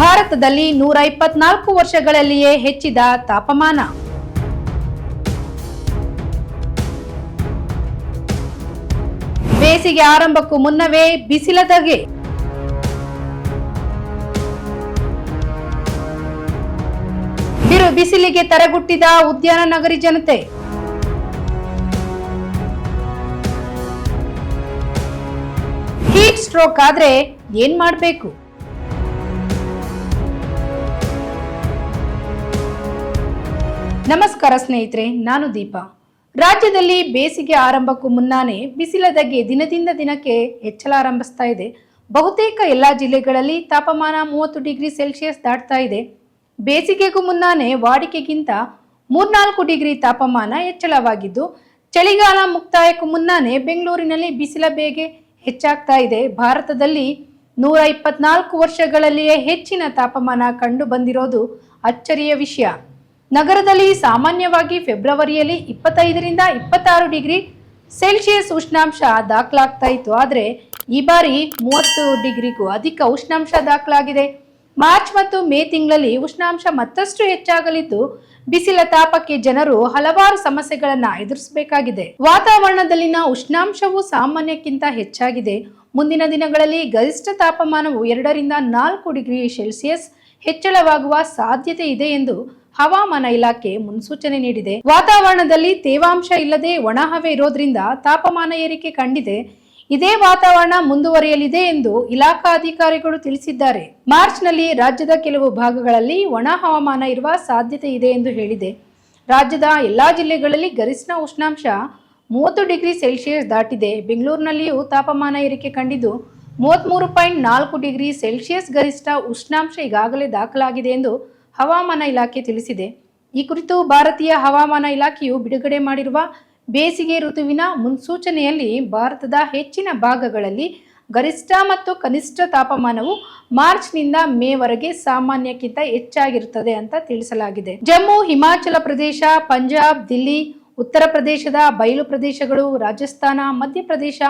ಭಾರತದಲ್ಲಿ ನೂರ ಇಪ್ಪತ್ನಾಲ್ಕು ವರ್ಷಗಳಲ್ಲಿಯೇ ಹೆಚ್ಚಿದ ತಾಪಮಾನ. ಬೇಸಿಗೆ ಆರಂಭಕ್ಕೂ ಮುನ್ನವೇ ಬಿಸಿಲ ಧಗೆ ಬಿರು ಬಿಸಿಲಿಗೆ ತರಗುಟ್ಟಿದ ಉದ್ಯಾನ ನಗರಿ ಜನತೆ. ಹೀಟ್ ಸ್ಟ್ರೋಕ್ ಆದ್ರೆ ಏನ್ ಮಾಡ್ಬೇಕು? ನಮಸ್ಕಾರ ಸ್ನೇಹಿತರೆ, ನಾನು ದೀಪಾ. ರಾಜ್ಯದಲ್ಲಿ ಬೇಸಿಗೆ ಆರಂಭಕ್ಕೂ ಮುನ್ನಾನೇ ಬಿಸಿಲ ಧಗೆ ದಿನದಿಂದ ದಿನಕ್ಕೆ ಹೆಚ್ಚಳ ಆರಂಭಿಸ್ತಾ ಇದೆ. ಬಹುತೇಕ ಎಲ್ಲ ಜಿಲ್ಲೆಗಳಲ್ಲಿ ತಾಪಮಾನ ಮೂವತ್ತು ಡಿಗ್ರಿ ಸೆಲ್ಸಿಯಸ್ ದಾಟ್ತಾ ಇದೆ. ಬೇಸಿಗೆಗೂ ಮುನ್ನಾನೇ ವಾಡಿಕೆಗಿಂತ ಮೂರ್ನಾಲ್ಕು ಡಿಗ್ರಿ ತಾಪಮಾನ ಹೆಚ್ಚಳವಾಗಿದ್ದು, ಚಳಿಗಾಲ ಮುಕ್ತಾಯಕ್ಕೂ ಮುನ್ನಾನೇ ಬೆಂಗಳೂರಿನಲ್ಲಿ ಬಿಸಿಲ ಬೇಗೆ ಹೆಚ್ಚಾಗ್ತಾ ಇದೆ. ಭಾರತದಲ್ಲಿ ನೂರ ಇಪ್ಪತ್ನಾಲ್ಕು ವರ್ಷಗಳಲ್ಲಿಯೇ ಹೆಚ್ಚಿನ ತಾಪಮಾನ ಕಂಡು ಬಂದಿರೋದು ಅಚ್ಚರಿಯ ವಿಷಯ. ನಗರದಲ್ಲಿ ಸಾಮಾನ್ಯವಾಗಿ ಫೆಬ್ರವರಿಯಲ್ಲಿ ಇಪ್ಪತ್ತೈದರಿಂದ ಇಪ್ಪತ್ತಾರು ಡಿಗ್ರಿ ಸೆಲ್ಸಿಯಸ್ ಉಷ್ಣಾಂಶ ದಾಖಲಾಗ್ತಾ ಇತ್ತು. ಆದರೆ ಈ ಬಾರಿ ಮೂವತ್ತು ಡಿಗ್ರಿಗೂ ಅಧಿಕ ಉಷ್ಣಾಂಶ ದಾಖಲಾಗಿದೆ. ಮಾರ್ಚ್ ಮತ್ತು ಮೇ ತಿಂಗಳಲ್ಲಿ ಉಷ್ಣಾಂಶ ಮತ್ತಷ್ಟು ಹೆಚ್ಚಾಗಲಿದ್ದು, ಬಿಸಿಲ ತಾಪಕ್ಕೆ ಜನರು ಹಲವಾರು ಸಮಸ್ಯೆಗಳನ್ನ ಎದುರಿಸಬೇಕಾಗಿದೆ. ವಾತಾವರಣದಲ್ಲಿನ ಉಷ್ಣಾಂಶವು ಸಾಮಾನ್ಯಕ್ಕಿಂತ ಹೆಚ್ಚಾಗಿದೆ. ಮುಂದಿನ ದಿನಗಳಲ್ಲಿ ಗರಿಷ್ಠ ತಾಪಮಾನವು ಎರಡರಿಂದ ನಾಲ್ಕು ಡಿಗ್ರಿ ಸೆಲ್ಸಿಯಸ್ ಹೆಚ್ಚಳವಾಗುವ ಸಾಧ್ಯತೆ ಇದೆ ಎಂದು ಹವಾಮಾನ ಇಲಾಖೆ ಮುನ್ಸೂಚನೆ ನೀಡಿದೆ. ವಾತಾವರಣದಲ್ಲಿ ತೇವಾಂಶ ಇಲ್ಲದೆ ಒಣಹವೆ ಇರೋದ್ರಿಂದ ತಾಪಮಾನ ಏರಿಕೆ ಕಂಡಿದೆ. ಇದೇ ವಾತಾವರಣ ಮುಂದುವರಿಯಲಿದೆ ಎಂದು ಇಲಾಖಾ ಅಧಿಕಾರಿಗಳು ತಿಳಿಸಿದ್ದಾರೆ. ಮಾರ್ಚ್ನಲ್ಲಿ ರಾಜ್ಯದ ಕೆಲವು ಭಾಗಗಳಲ್ಲಿ ಒಣ ಹವಾಮಾನ ಇರುವ ಸಾಧ್ಯತೆ ಇದೆ ಎಂದು ಹೇಳಿದೆ. ರಾಜ್ಯದ ಎಲ್ಲಾ ಜಿಲ್ಲೆಗಳಲ್ಲಿ ಗರಿಷ್ಠ ಉಷ್ಣಾಂಶ ಮೂವತ್ತು ಡಿಗ್ರಿ ಸೆಲ್ಸಿಯಸ್ ದಾಟಿದೆ. ಬೆಂಗಳೂರಿನಲ್ಲಿಯೂ ತಾಪಮಾನ ಏರಿಕೆ ಕಂಡಿದ್ದು ಮೂವತ್ತ್ಮೂರು ಪಾಯಿಂಟ್ ನಾಲ್ಕು ಡಿಗ್ರಿ ಸೆಲ್ಸಿಯಸ್ ಗರಿಷ್ಠ ಉಷ್ಣಾಂಶ ಈಗಾಗಲೇ ದಾಖಲಾಗಿದೆ ಎಂದು ಹವಾಮಾನ ಇಲಾಖೆ ತಿಳಿಸಿದೆ. ಈ ಕುರಿತು ಭಾರತೀಯ ಹವಾಮಾನ ಇಲಾಖೆಯು ಬಿಡುಗಡೆ ಮಾಡಿರುವ ಬೇಸಿಗೆ ಋತುವಿನ ಮುನ್ಸೂಚನೆಯಲ್ಲಿ ಭಾರತದ ಹೆಚ್ಚಿನ ಭಾಗಗಳಲ್ಲಿ ಗರಿಷ್ಠ ಮತ್ತು ಕನಿಷ್ಠ ತಾಪಮಾನವು ಮಾರ್ಚ್ನಿಂದ ಮೇವರೆಗೆ ಸಾಮಾನ್ಯಕ್ಕಿಂತ ಹೆಚ್ಚಾಗಿರುತ್ತದೆ ಅಂತ ತಿಳಿಸಲಾಗಿದೆ. ಜಮ್ಮು, ಹಿಮಾಚಲ ಪ್ರದೇಶ, ಪಂಜಾಬ್, ದಿಲ್ಲಿ, ಉತ್ತರ ಪ್ರದೇಶದ ಬಯಲು ಪ್ರದೇಶಗಳು, ರಾಜಸ್ಥಾನ, ಮಧ್ಯಪ್ರದೇಶ,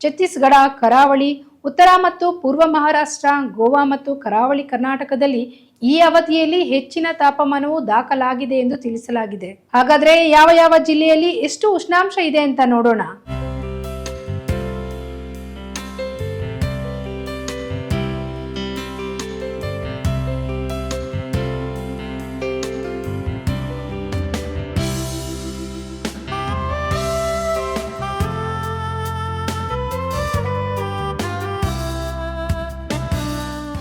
ಛತ್ತೀಸ್ಗಢ, ಕರಾವಳಿ, ಉತ್ತರ ಮತ್ತು ಪೂರ್ವ ಮಹಾರಾಷ್ಟ್ರ, ಗೋವಾ ಮತ್ತು ಕರಾವಳಿ ಕರ್ನಾಟಕದಲ್ಲಿ ಈ ಅವಧಿಯಲ್ಲಿ ಹೆಚ್ಚಿನ ತಾಪಮಾನವು ದಾಖಲಾಗಿದೆ ಎಂದು ತಿಳಿಸಲಾಗಿದೆ. ಹಾಗಾದ್ರೆ ಯಾವ ಯಾವ ಜಿಲ್ಲೆಯಲ್ಲಿ ಎಷ್ಟು ಉಷ್ಣಾಂಶ ಇದೆ ಅಂತ ನೋಡೋಣ.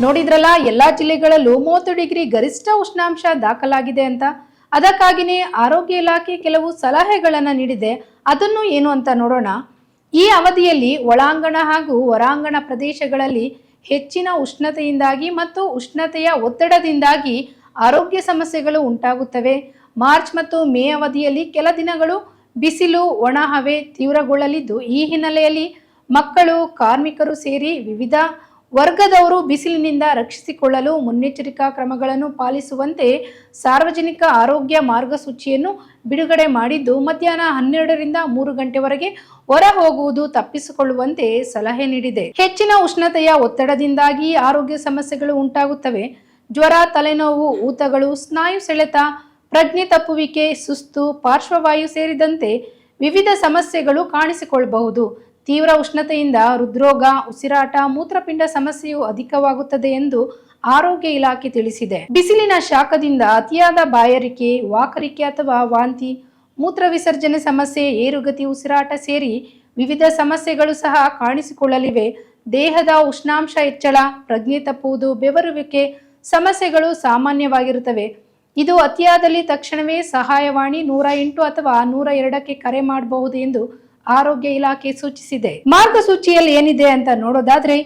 ನೋಡಿದ್ರಲ್ಲ, ಎಲ್ಲಾ ಜಿಲ್ಲೆಗಳಲ್ಲೂ ಮೂವತ್ತು ಡಿಗ್ರಿ ಗರಿಷ್ಠ ಉಷ್ಣಾಂಶ ದಾಖಲಾಗಿದೆ ಅಂತ. ಅದಕ್ಕಾಗಿಯೇ ಆರೋಗ್ಯ ಇಲಾಖೆ ಕೆಲವು ಸಲಹೆಗಳನ್ನು ನೀಡಿದೆ. ಅದನ್ನು ಏನು ಅಂತ ನೋಡೋಣ. ಈ ಅವಧಿಯಲ್ಲಿ ಒಳಾಂಗಣ ಹಾಗೂ ಹೊರಾಂಗಣ ಪ್ರದೇಶಗಳಲ್ಲಿ ಹೆಚ್ಚಿನ ಉಷ್ಣತೆಯಿಂದಾಗಿ ಮತ್ತು ಉಷ್ಣತೆಯ ಒತ್ತಡದಿಂದಾಗಿ ಆರೋಗ್ಯ ಸಮಸ್ಯೆಗಳು ಉಂಟಾಗುತ್ತವೆ. ಮಾರ್ಚ್ ಮತ್ತು ಮೇ ಅವಧಿಯಲ್ಲಿ ಕೆಲ ದಿನಗಳು ಬಿಸಿಲು, ಒಣ ಹವೆ ತೀವ್ರಗೊಳ್ಳಲಿದ್ದು, ಈ ಹಿನ್ನೆಲೆಯಲ್ಲಿ ಮಕ್ಕಳು, ಕಾರ್ಮಿಕರು ಸೇರಿ ವಿವಿಧ ವರ್ಗದವರು ಬಿಸಿಲಿನಿಂದ ರಕ್ಷಿಸಿಕೊಳ್ಳಲು ಮುನ್ನೆಚ್ಚರಿಕಾ ಕ್ರಮಗಳನ್ನು ಪಾಲಿಸುವಂತೆ ಸಾರ್ವಜನಿಕ ಆರೋಗ್ಯ ಮಾರ್ಗಸೂಚಿಯನ್ನು ಬಿಡುಗಡೆ ಮಾಡಿದ್ದು, ಮಧ್ಯಾಹ್ನ ಹನ್ನೆರಡರಿಂದ ಮೂರು ಗಂಟೆವರೆಗೆ ಹೊರ ಹೋಗುವುದು ತಪ್ಪಿಸಿಕೊಳ್ಳುವಂತೆ ಸಲಹೆ ನೀಡಿದೆ. ಹೆಚ್ಚಿನ ಉಷ್ಣತೆಯ ಒತ್ತಡದಿಂದಾಗಿ ಆರೋಗ್ಯ ಸಮಸ್ಯೆಗಳು ಉಂಟಾಗುತ್ತವೆ. ಜ್ವರ, ತಲೆನೋವು, ಊತಗಳು, ಸ್ನಾಯು ಸೆಳೆತ, ಪ್ರಜ್ಞೆ ತಪ್ಪುವಿಕೆ, ಸುಸ್ತು, ಪಾರ್ಶ್ವವಾಯು ಸೇರಿದಂತೆ ವಿವಿಧ ಸಮಸ್ಯೆಗಳು ಕಾಣಿಸಿಕೊಳ್ಳಬಹುದು. ತೀವ್ರ ಉಷ್ಣತೆಯಿಂದ ಹೃದ್ರೋಗ, ಉಸಿರಾಟ, ಮೂತ್ರಪಿಂಡ ಸಮಸ್ಯೆಯು ಅಧಿಕವಾಗುತ್ತದೆ ಎಂದು ಆರೋಗ್ಯ ಇಲಾಖೆ ತಿಳಿಸಿದೆ. ಬಿಸಿಲಿನ ಶಾಖದಿಂದ ಅತಿಯಾದ ಬಾಯಾರಿಕೆ, ವಾಕರಿಕೆ ಅಥವಾ ವಾಂತಿ, ಮೂತ್ರ ವಿಸರ್ಜನೆ ಸಮಸ್ಯೆ, ಏರುಗತಿ, ಉಸಿರಾಟ ಸೇರಿ ವಿವಿಧ ಸಮಸ್ಯೆಗಳು ಸಹ ಕಾಣಿಸಿಕೊಳ್ಳಲಿವೆ. ದೇಹದ ಉಷ್ಣಾಂಶ ಹೆಚ್ಚಳ, ಪ್ರಜ್ಞೆ ತಪ್ಪುವುದು, ಬೆವರುವಿಕೆ ಸಮಸ್ಯೆಗಳು ಸಾಮಾನ್ಯವಾಗಿರುತ್ತವೆ. ಇದು ಅತಿಯಾದಲ್ಲಿ ತಕ್ಷಣವೇ ಸಹಾಯವಾಣಿ ನೂರ ಎಂಟು ಅಥವಾ ನೂರ ಎರಡಕ್ಕೆ ಕರೆ ಮಾಡಬಹುದು ಎಂದು ಆರೋಗ್ಯ ಇಲಾಖೆ ಸೂಚಿಸಿದೆ. ಮಾರ್ಗಸೂಚಿಯಲ್ಲಿ ಏನಿದೆ ಅಂತ ನೋಡೋದಾದ್ರೆ,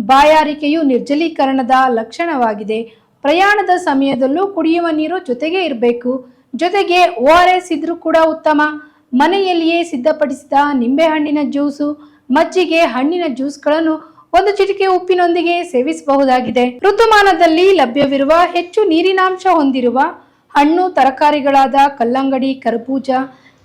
ಬಾಯಾರಿಕೆಯು ನಿರ್ಜಲೀಕರಣದ ಲಕ್ಷಣವಾಗಿದೆ. ಪ್ರಯಾಣದ ಸಮಯದಲ್ಲೂ ಕುಡಿಯುವ ನೀರು ಜೊತೆಗೆ ಇರಬೇಕು. ಜೊತೆಗೆ ಓ ಆರ್ ಎಸ್ ಇದ್ರೂ ಕೂಡ ಉತ್ತಮ. ಮನೆಯಲ್ಲಿಯೇ ಸಿದ್ಧಪಡಿಸಿದ ನಿಂಬೆಹಣ್ಣಿನ ಜ್ಯೂಸು, ಮಜ್ಜಿಗೆ ಹಣ್ಣಿನ ಜ್ಯೂಸ್ಗಳನ್ನು ಒಂದು ಚಿಟಿಕೆ ಉಪ್ಪಿನೊಂದಿಗೆ ಸೇವಿಸಬಹುದಾಗಿದೆ. ಋತುಮಾನದಲ್ಲಿ ಲಭ್ಯವಿರುವ ಹೆಚ್ಚು ನೀರಿನಾಂಶ ಹೊಂದಿರುವ ಹಣ್ಣು, ತರಕಾರಿಗಳಾದ ಕಲ್ಲಂಗಡಿ, ಕರ್ಬೂಜ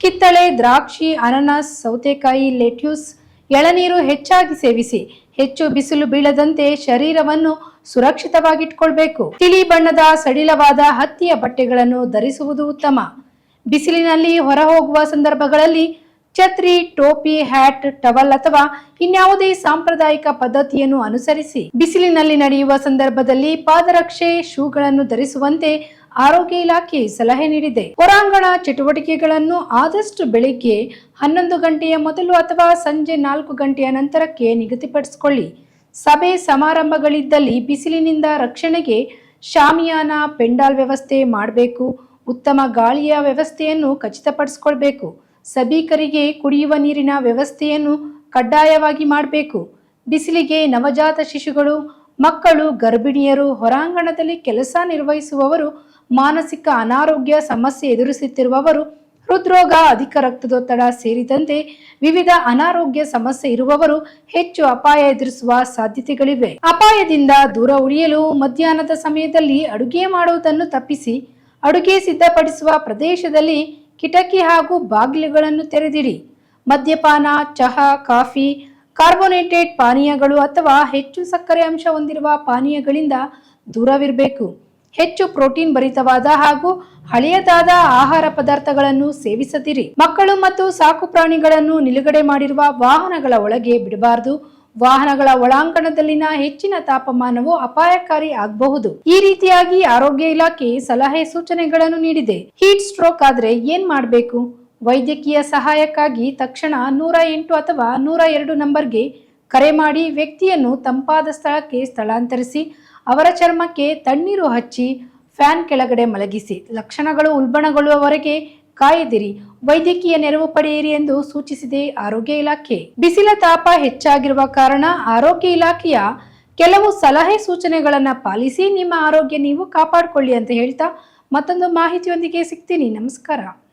ಕಿತ್ತಳೆ, ದ್ರಾಕ್ಷಿ, ಅನನಸ್, ಸೌತೆಕಾಯಿ, ಲೆಟ್ಯೂಸ್, ಎಳನೀರು ಹೆಚ್ಚಾಗಿ ಸೇವಿಸಿ ಹೆಚ್ಚು ಬಿಸಿಲು ಬೀಳದಂತೆ ಶರೀರವನ್ನು ಸುರಕ್ಷಿತವಾಗಿಟ್ಕೊಳ್ಬೇಕು. ತಿಳಿ ಬಣ್ಣದ ಸಡಿಲವಾದ ಹತ್ತಿಯ ಬಟ್ಟೆಗಳನ್ನು ಧರಿಸುವುದು ಉತ್ತಮ. ಬಿಸಿಲಿನಲ್ಲಿ ಹೊರ ಹೋಗುವ ಸಂದರ್ಭಗಳಲ್ಲಿ ಛತ್ರಿ, ಟೋಪಿ, ಹ್ಯಾಟ್, ಟವಲ್ ಅಥವಾ ಇನ್ಯಾವುದೇ ಸಾಂಪ್ರದಾಯಿಕ ಪದ್ಧತಿಯನ್ನು ಅನುಸರಿಸಿ. ಬಿಸಿಲಿನಲ್ಲಿ ನಡೆಯುವ ಸಂದರ್ಭದಲ್ಲಿ ಪಾದರಕ್ಷೆ, ಶೂಗಳನ್ನು ಧರಿಸುವಂತೆ ಆರೋಗ್ಯ ಇಲಾಖೆ ಸಲಹೆ ನೀಡಿದೆ. ಹೊರಾಂಗಣ ಚಟುವಟಿಕೆಗಳನ್ನು ಆದಷ್ಟು ಬೆಳಿಗ್ಗೆ ಹನ್ನೊಂದು ಗಂಟೆಯ ಮೊದಲು ಅಥವಾ ಸಂಜೆ ನಾಲ್ಕು ಗಂಟೆಯ ನಂತರಕ್ಕೆ ನಿಗದಿಪಡಿಸಿಕೊಳ್ಳಿ. ಸಭೆ ಸಮಾರಂಭಗಳಿದ್ದಲ್ಲಿ ಬಿಸಿಲಿನಿಂದ ರಕ್ಷಣೆಗೆ ಶಾಮಿಯಾನ, ಪೆಂಡಾಲ್ ವ್ಯವಸ್ಥೆ ಮಾಡಬೇಕು. ಉತ್ತಮ ಗಾಳಿಯ ವ್ಯವಸ್ಥೆಯನ್ನು ಖಚಿತಪಡಿಸಿಕೊಳ್ಬೇಕು. ಸಭಿಕರಿಗೆ ಕುಡಿಯುವ ನೀರಿನ ವ್ಯವಸ್ಥೆಯನ್ನು ಕಡ್ಡಾಯವಾಗಿ ಮಾಡಬೇಕು. ಬಿಸಿಲಿಗೆ ನವಜಾತ ಶಿಶುಗಳು ಮಕ್ಕಳು, ಗರ್ಭಿಣಿಯರು, ಹೊರಾಂಗಣದಲ್ಲಿ ಕೆಲಸ ನಿರ್ವಹಿಸುವವರು, ಮಾನಸಿಕ ಅನಾರೋಗ್ಯ ಸಮಸ್ಯೆ ಎದುರಿಸುತ್ತಿರುವವರು, ಹೃದ್ರೋಗ, ಅಧಿಕ ರಕ್ತದೊತ್ತಡ ಸೇರಿದಂತೆ ವಿವಿಧ ಅನಾರೋಗ್ಯ ಸಮಸ್ಯೆ ಇರುವವರು ಹೆಚ್ಚು ಅಪಾಯ ಎದುರಿಸುವ ಸಾಧ್ಯತೆಗಳಿವೆ. ಅಪಾಯದಿಂದ ದೂರ ಉಳಿಯಲು ಮಧ್ಯಾಹ್ನದ ಸಮಯದಲ್ಲಿ ಅಡುಗೆ ಮಾಡುವುದನ್ನು ತಪ್ಪಿಸಿ, ಅಡುಗೆ ಸಿದ್ಧಪಡಿಸುವ ಪ್ರದೇಶದಲ್ಲಿ ಕಿಟಕಿ ಹಾಗೂ ಬಾಗಿಲುಗಳನ್ನು ತೆರೆದಿಡಿ. ಮದ್ಯಪಾನ, ಚಹಾ, ಕಾಫಿ ಕಾರ್ಬೋನೇಟೆಡ್ ಪಾನೀಯಗಳು ಅಥವಾ ಹೆಚ್ಚು ಸಕ್ಕರೆ ಅಂಶ ಹೊಂದಿರುವ ಪಾನೀಯಗಳಿಂದ ದೂರವಿರಬೇಕು. ಹೆಚ್ಚು ಪ್ರೋಟೀನ್ ಭರಿತವಾದ ಹಾಗೂ ಹಳೆಯದಾದ ಆಹಾರ ಪದಾರ್ಥಗಳನ್ನು ಸೇವಿಸದಿರಿ. ಮಕ್ಕಳು ಮತ್ತು ಸಾಕು ಪ್ರಾಣಿಗಳನ್ನು ನಿಲುಗಡೆ ಮಾಡಿರುವ ವಾಹನಗಳ ಒಳಗೆ ಬಿಡಬಾರದು. ವಾಹನಗಳ ಒಳಾಂಗಣದಲ್ಲಿನ ಹೆಚ್ಚಿನ ತಾಪಮಾನವು ಅಪಾಯಕಾರಿ ಆಗಬಹುದು. ಈ ರೀತಿಯಾಗಿ ಆರೋಗ್ಯ ಇಲಾಖೆ ಸಲಹೆ ಸೂಚನೆಗಳನ್ನು ನೀಡಿದೆ. ಹೀಟ್ ಸ್ಟ್ರೋಕ್ ಆದ್ರೆ ಏನ್ ಮಾಡಬೇಕು? ವೈದ್ಯಕೀಯ ಸಹಾಯಕ್ಕಾಗಿ ತಕ್ಷಣ ನೂರ ಎಂಟು ಅಥವಾ ನೂರ ಎರಡು ನಂಬರ್ಗೆ ಕರೆ ಮಾಡಿ ವ್ಯಕ್ತಿಯನ್ನು ತಂಪಾದ ಸ್ಥಳಕ್ಕೆ ಸ್ಥಳಾಂತರಿಸಿ, ಅವರ ಚರ್ಮಕ್ಕೆ ತಣ್ಣೀರು ಹಚ್ಚಿ, ಫ್ಯಾನ್ ಕೆಳಗಡೆ ಮಲಗಿಸಿ. ಲಕ್ಷಣಗಳು ಉಲ್ಬಣಗೊಳ್ಳುವವರೆಗೆ ಕಾಯದಿರಿ. ವೈದ್ಯಕೀಯ ನೆರವು ಪಡೆಯಿರಿ ಎಂದು ಸೂಚಿಸಿದೆ ಆರೋಗ್ಯ ಇಲಾಖೆ. ಬಿಸಿಲ ತಾಪ ಹೆಚ್ಚಾಗಿರುವ ಕಾರಣ ಆರೋಗ್ಯ ಇಲಾಖೆಯ ಕೆಲವು ಸಲಹೆ ಸೂಚನೆಗಳನ್ನು ಪಾಲಿಸಿ ನಿಮ್ಮ ಆರೋಗ್ಯ ನೀವು ಕಾಪಾಡಿಕೊಳ್ಳಿ ಅಂತ ಹೇಳ್ತಾ ಮತ್ತೊಂದು ಮಾಹಿತಿಯೊಂದಿಗೆ ಸಿಗ್ತೀನಿ. ನಮಸ್ಕಾರ.